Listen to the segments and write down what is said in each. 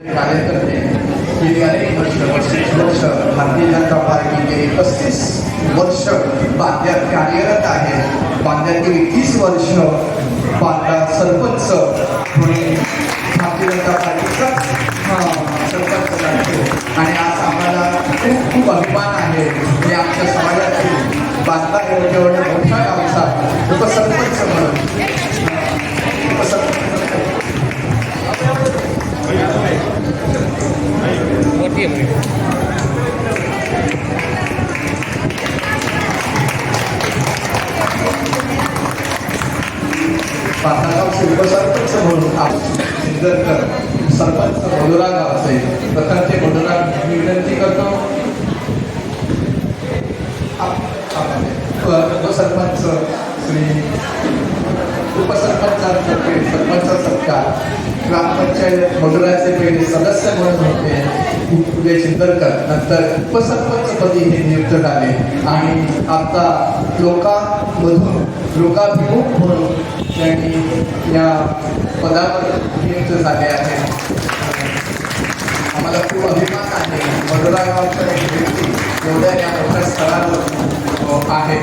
कार्यकर्ते गेली अनेक वर्ष पस्तीस वर्ष भारतीय जनता पार्टी गेली पस्तीस वर्ष बांध्यात कार्यरत आहे. बांध्यात गेली तीस वर्ष बांधा सरपंच भारतीय जनता पार्टीचा सरपंच उपसरपंच म्हणून आपण सिद्धरकर सरपंच बडोरा गावचे प्रथम ते बडोरा मी विनंती करतो. उपसरपंच श्री उपसरपंचांतर्फे सरपंच सत्कार ग्रामपंचायत मधुराचे पहिले सदस्य म्हणून होते पुढे सिद्धरकर नंतर उपसरपंचपदी हे नियुक्त झाले. आणि आता लोकांमधून लोकाभिमुख म्हणून त्यांनी या पदावर नियुक्त झाले आहे. आम्हाला खूप अभिमान आहे. मधुरा गावचा एक व्यक्ती एवढ्या या मोठ्या स्थळावर आहे.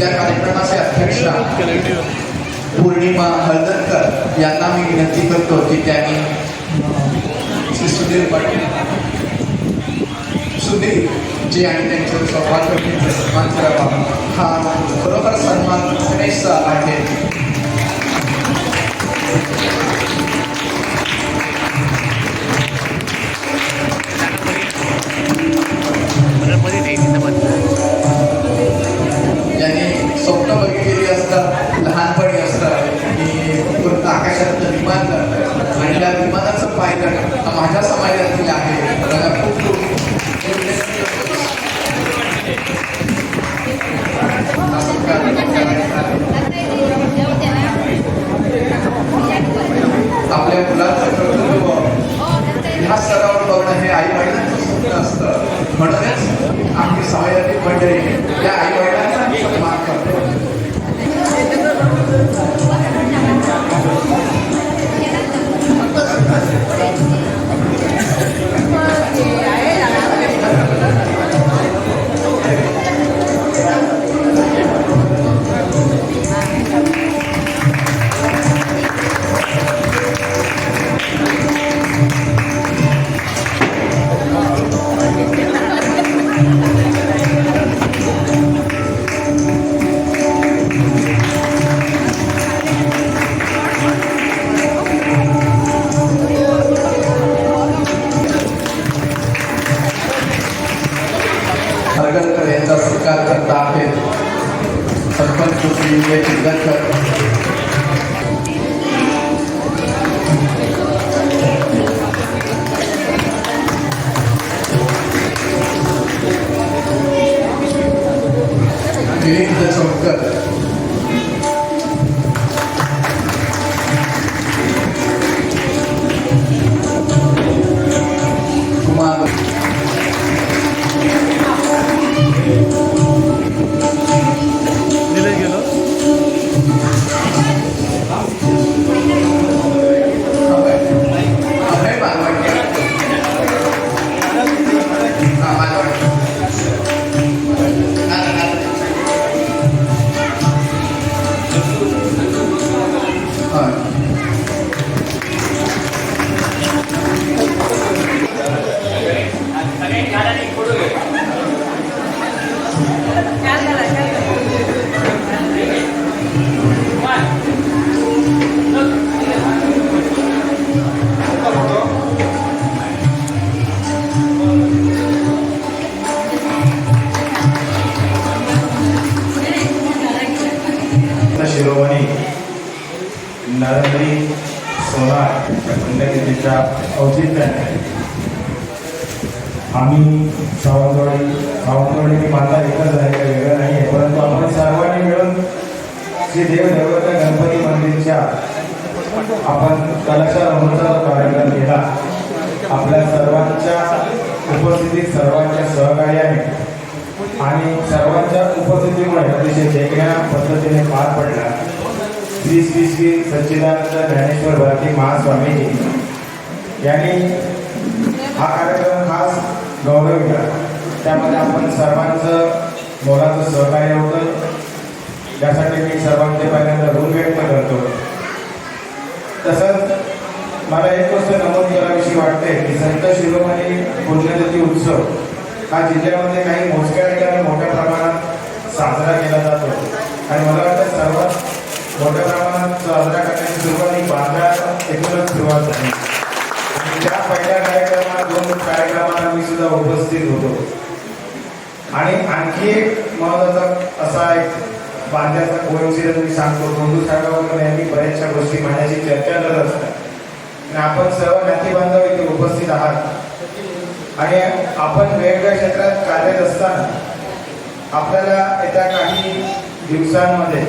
या कार्यक्रमाचे अध्यक्षा पूर्णिमा हळदणकर यांना मी विनंती करतो की त्यांनी श्री सुधीर पाटील सुधीर जी आणि त्यांच्या सौभाग्यवतींचा सन्मान करावा हा खरोखर सन्मान गणेशचा आहे. म्हणूनच आमची समाजातील मंडळी या आई हरगडकर यांचा सत्कार करता आहेत सरपंच श्री विजय चिंदरकर मिलिंद हा. सोनार औचित्याने आम्ही सावंतवाडी सावंतवाडी माता एकच आहे वेगळं नाही आहे परंतु आपण सर्वांनी मिळून श्री देव देवता गणपती मंदिरच्या आपण कलशारोहणचा कार्यक्रम केला. आपल्या सर्वांच्या उपस्थितीत सर्वांच्या सहकार्याने आणि सर्वांच्या उपस्थितीमुळे अतिशय वेगळ्या पद्धतीने पार पडला. श्री श्री श्री सच्चिदानंद ज्ञानेश्वर भारती महास्वामीजी. यांनी हा कार्यक्रम खास गौरविला त्यामध्ये आपण सर्वांचं मोलाचं सहकार्य होतं. त्यासाठी मी सर्वांचे पहिल्यांदा ऋण व्यक्त करतो. तसंच मला एक गोष्ट नमूद कराविषयी वाटते की संत शिरोमणी पुण्यतिथी उत्सव हा जिल्ह्यामध्ये काही मोजक्या ठिकाणी मोठ्या प्रमाणात साजरा केला जातो आणि मला वाटतं सर्वात मोठ्या प्रमाणात साजरा करण्याची सुरुवात ही बांद्रा एकूणच सुरुवात झाली आणि त्या पहिल्या कार्यक्रमात दोन कार्यक्रमाला मी सुद्धा उपस्थित होतो. आणि आणखी एक महत्त्वाचा असा एक बांध्याचा कोइन्सिडन्स मी सांगतो. बंधू सागावकर यांनी बऱ्याचशा गोष्टी माझ्याशी चर्चा करत असतात. आणि आपण सर्व नाती बांधव इथे उपस्थित आहात. आणि आपण वेगवेगळ्या क्षेत्रात कार्यरत असताना आपल्याला येत्या काही दिवसांमध्ये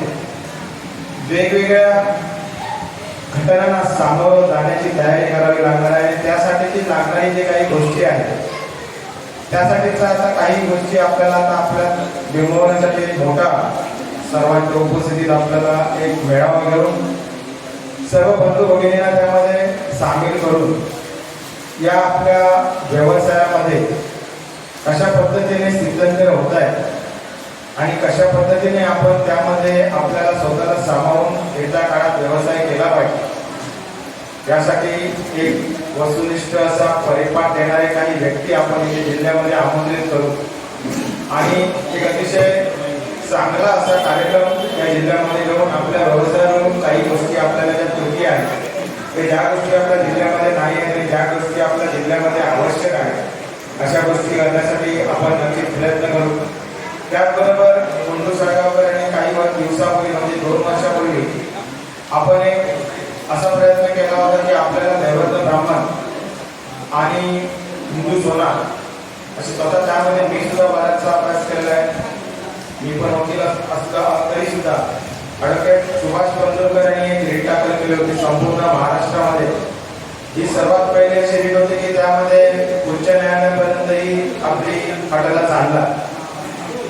वेगवेगळ्या घटनांना सामोरं जाण्याची तयारी करावी लागणार आहे. त्यासाठीची लागणारी जे काही गोष्टी आहेत त्यासाठीचा आता काही गोष्टी आपल्याला आता आपल्या बिंबवण्यासाठी एक मोठा सर्वांच्या उपस्थितीत आपल्याला एक मेळावा घेऊन सर्व बंधू भगिनींना त्यामध्ये सामील करून या आपल्या व्यवसायामध्ये कशा पद्धतीने स्थित्यंतर होत आहेत आणि कशा पद्धतीने आपण त्यामध्ये आपल्याला स्वतःला सामावून येत्या काळात व्यवसाय केला पाहिजे? यासाठी एक वस्तुनिष्ठ असा परिपाठ देणारे काही व्यक्ती आपण इथे जिल्ह्यामध्ये आमंत्रित करू. आणि एक अतिशय चांगला असा कार्यक्रम या जिल्ह्यामध्ये घेऊन आपल्या व्यवसायावरून काही गोष्टी आपल्याला ज्या त्रुटी आहेत ते ज्या गोष्टी आपल्या जिल्ह्यामध्ये नाही आहेत आणि ज्या गोष्टी आपल्या जिल्ह्यामध्ये आवश्यक आहेत अशा गोष्टी करण्यासाठी आपण नक्की प्रयत्न करू. त्याचबरोबर गुंडू साळगावकर यांनी काही दिवसापूर्वी म्हणजे दोन वर्षापूर्वी आपण एक असा प्रयत्न केला होता की आपल्याला नैवेद्य ब्राह्मण आणि हिंदू सोना असे स्वतः त्यामध्ये मी सुद्धा बराचसा अभ्यास केलेला आहे. मी पण वकील असता तरी सुद्धा ॲडव्होकेट सुभाष बंदोरकर यांनी एक रेट दाखल केली होती संपूर्ण महाराष्ट्रामध्ये. ही सर्वात पहिली अशी रीट होती की त्यामध्ये उच्च न्यायालयापर्यंतही आपली अटला चालला.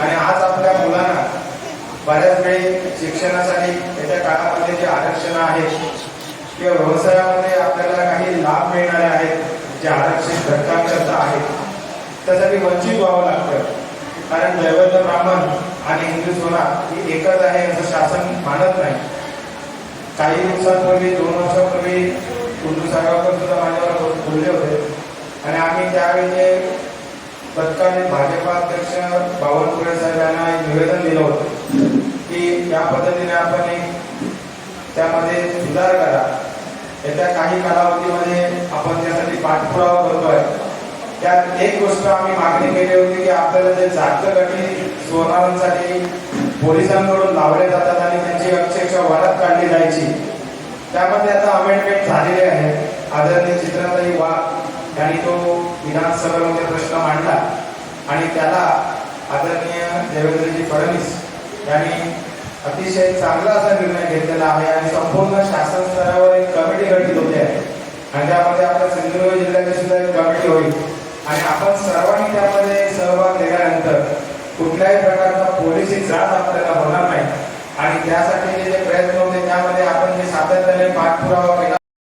आणि आज आपल्या मुलांना बऱ्याच वेळी शिक्षणासाठी त्याच्या काळामध्ये जे आरक्षण आहेत किंवा व्यवसायामध्ये आपल्याला काही लाभ मिळणारे आहेत जे आरक्षण घटकांकरता आहेत त्यासाठी वंचित व्हावं लागतं. कारण दैवत ब्राह्मण आणि हिंदू सोना ही एकच आहे असं शासन मानत नाही. काही दिवसांपूर्वी दोन वर्षापूर्वी कुंडू सागावकर सुद्धा माझ्यावर बोलले होते. आणि आम्ही त्यावेळी जे तत्कालीन भाजपा अध्यक्ष बावनकुळे साहेब यांना एक निवेदन दिलं होतं की या पद्धतीने आपण एक त्यामध्ये सुधार करा. येत्या काही कालावधीमध्ये आपण त्यासाठी पाठपुरावा करतोय. त्यात एक गोष्ट आम्ही मागणी केली होती की आपल्याला जे जास्त सोनारांसाठी पोलिसांकडून लावले जातात आणि त्यांची अक्षरशः वरात काढली जायची. त्यामध्ये आता अमेंडमेंट झालेले आहे. आदरणीय चित्राताई वाघ त्यांनी तो विधानसभेमध्ये प्रश्न मांडला आणि त्याला आदरणीय देवेंद्रजी फडणवीस यांनी अतिशय चांगला असा निर्णय घेतलेला आहे आणि संपूर्ण शासन स्तरावर एक कमिटी गठीत होते. आहे आणि त्यामध्ये आपल्या सिंधुदुर्ग जिल्ह्याची सुद्धा एक कमिटी होईल. आणि आपण सर्वांनी त्यामध्ये सहभाग केल्यानंतर कुठल्याही प्रकारचा पोलिसी त्रास आपल्याला होणार नाही. आणि त्यासाठी जे प्रयत्न होते त्यामध्ये आपण जे सातत्याने पाठपुरावा